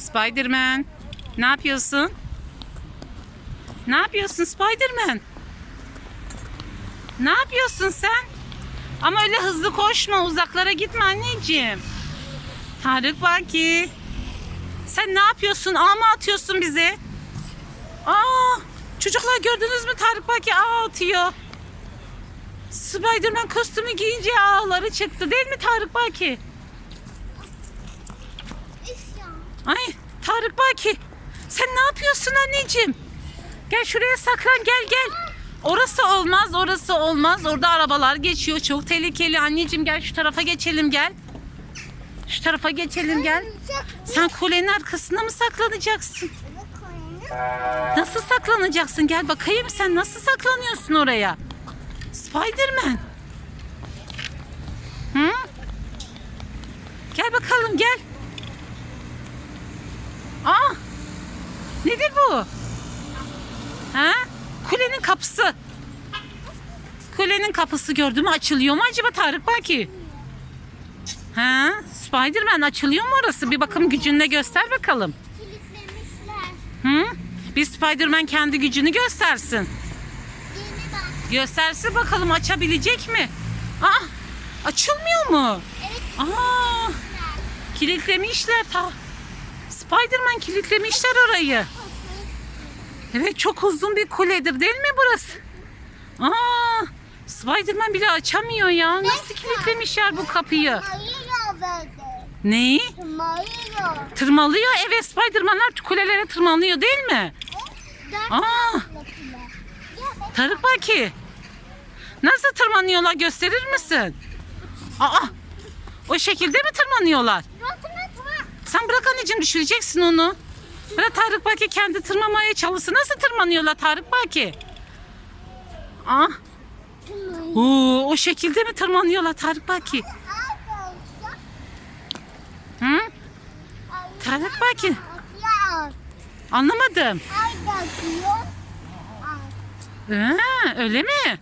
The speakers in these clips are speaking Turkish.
Spiderman. Ne yapıyorsun? Ne yapıyorsun Spiderman? Ne yapıyorsun sen? Ama öyle hızlı koşma, uzaklara gitme anneciğim. Tarık Baki. Sen ne yapıyorsun? Ağ mı atıyorsun bize? Aa, çocuklar gördünüz mü Tarık Baki ağ atıyor. Spiderman kostümü giyince ağları çıktı değil mi Tarık Baki? Ay Tarık Baki sen ne yapıyorsun anneciğim? Gel şuraya saklan gel gel. Orası olmaz orası olmaz. Orada arabalar geçiyor çok tehlikeli. Anneciğim gel şu tarafa geçelim gel. Şu tarafa geçelim gel. Sen kulenin arkasında mı saklanacaksın? Nasıl saklanacaksın? Gel bakayım sen nasıl saklanıyorsun oraya? Spiderman. Hı? Gel bakalım gel. Aa! Nedir bu? Ha? Kulenin kapısı. Kulenin kapısı gördün mü? Açılıyor mu acaba Tarık Baki? Ha? Spiderman açılıyor mu orası? Bir bakım gücünle göster bakalım. Kilitlemişler. Hı? Bir Spiderman kendi gücünü göstersin. Göstersin bakalım açabilecek mi? Aa! Açılmıyor mu? Evet. Aa! Kilitlemişler ta. Spiderman kilitlemişler orayı. Evet çok uzun bir kuledir değil mi burası? Aa! Spiderman bile açamıyor ya. Nasıl kilitlemişler bu kapıyı? Neyi? Mayıyor. Tırmalıyor. Evet Spidermanlar kulelere tırmanıyor değil mi? Aa! Tarık Baki. Nasıl tırmanıyorlar gösterir misin? Aa! O şekilde mi tırmanıyorlar? Sen bırak anneciğim düşüreceksin onu. Bırak Tarık Baki kendi tırmamaya çalışsın. Nasıl tırmanıyorlar Tarık Baki? Ah, oo, o şekilde mi tırmanıyorlar Tarık Baki? Hı? Tarık Baki. Anlamadım. Ha, öyle mi?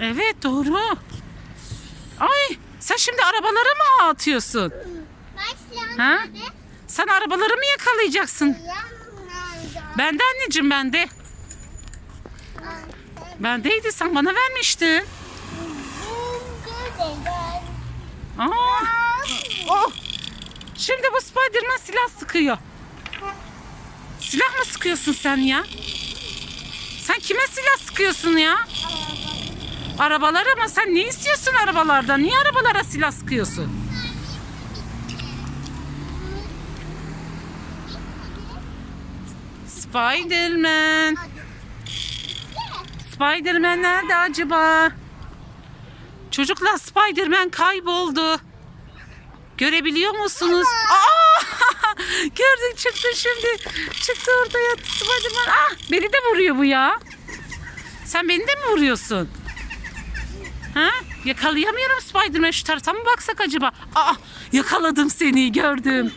Evet doğru. Ay sen şimdi arabalara mı atıyorsun? Ha? Sen arabaları mı yakalayacaksın? Bende anneciğim bende. Bendeydi sen bana vermiştin. Aa, oh. Şimdi bu Spiderman silah sıkıyor. Silah mı sıkıyorsun sen ya? Sen kime silah sıkıyorsun ya? Arabalara ama sen ne istiyorsun arabalardan? Niye arabalara silah sıkıyorsun? Spiderman. Spiderman nerede acaba? Çocuklar Spiderman kayboldu. Görebiliyor musunuz? Aa! Gördük çıktı şimdi. Çıktı orada yattı Spiderman. Ah! Beni de vuruyor bu ya. Sen beni de mi vuruyorsun? Ha? Yakalayamıyorum Spiderman şu tarafa mı baksak acaba? Aa! Yakaladım seni gördüm.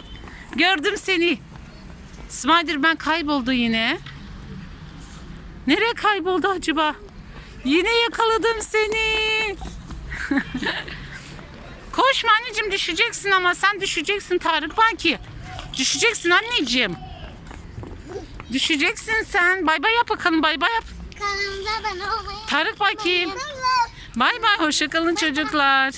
Gördüm seni. Spiderman kayboldu yine. Nereye kayboldu acaba? Yine yakaladım seni. Koşma anneciğim düşeceksin ama sen düşeceksin Tarık Baki. Düşeceksin anneciğim. Düşeceksin sen. Bay bay yap bakalım bay bay yap. Kanalımıza abone olmayı Tarık Baki. unutmayın. Bay bay hoşçakalın çocuklar.